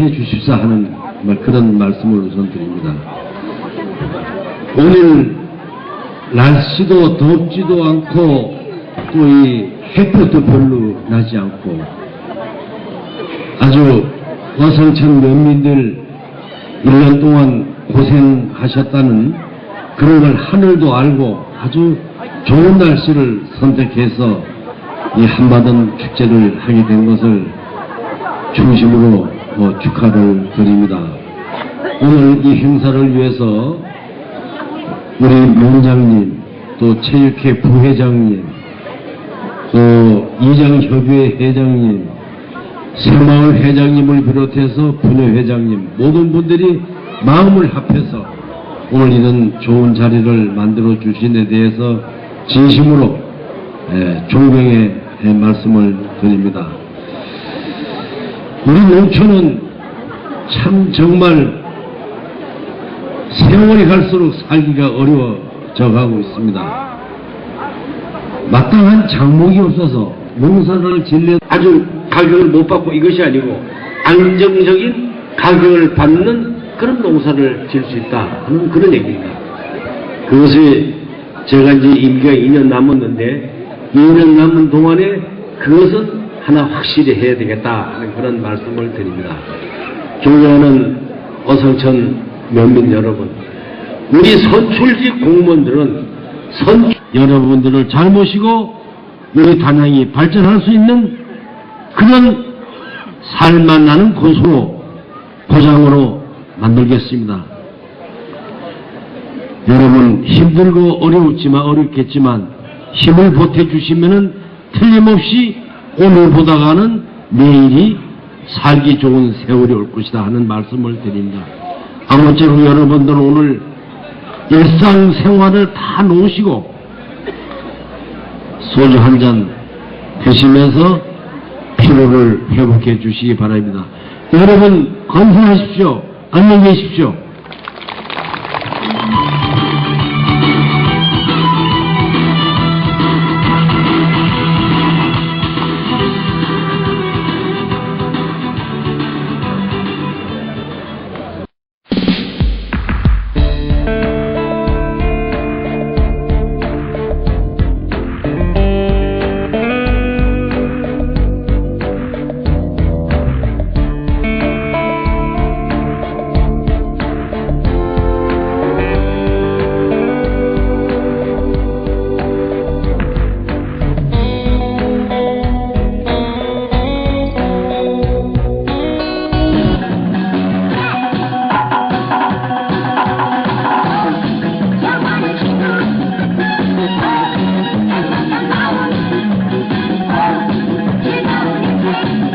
해 주십사 하는 말- 그런 말씀을 우선 드립니다. 오늘 날씨도 덥지도 않고 또 이 햇볕도 별로 나지 않고 아주 어성천 면민들 1년 동안 고생하셨다는 그런 걸 하늘도 알고 아주 좋은 날씨를 선택해서 이 한바던 축제를 하게 된 것을 중심으로 어, 축하를 드립니다. 오늘 이 행사를 위해서 우리 원장님, 또 체육회 부회장님, 또 이장협의회 회장님, 새마을 회장님을 비롯해서 분회회장님 모든 분들이 마음을 합해서 오늘 이런 좋은 자리를 만들어 주신 데 대해서 진심으로 예, 존경의 예, 말씀을 드립니다. 우리 농촌은 참 정말 세월이 갈수록 살기가 어려워져 가고 있습니다. 마땅한 장목이 없어서 농사를 질려 아주 가격을 못 받고 이것이 아니고 안정적인 가격을 받는 그런 농사를 질 수 있다 하는 그런 얘기입니다. 그것이 제가 이제 임기가 2년 남았는데 2년 남은 동안에 그것은 하나 확실히 해야 되겠다 하는 그런 말씀을 드립니다. 존경하는 어성천 면민 여러분, 우리 선출직 공무원들은 선 여러분들을 잘 모시고 우리 단양이 발전할 수 있는 그런 살만 나는 곳으로 고장으로 만들겠습니다. 여러분 힘들고 어려웠지만 어렵겠지만 힘을 보태주시면은 틀림없이 오늘 보다가는 내일이 살기 좋은 세월이 올 것이다 하는 말씀을 드립니다. 아무쪼록 여러분들은 오늘 일상 생활을 다 놓으시고 소주 한 잔 드시면서 피로를 회복해 주시기 바랍니다. 여러분 건강하십시오. 안녕히 계십시오. Thank you.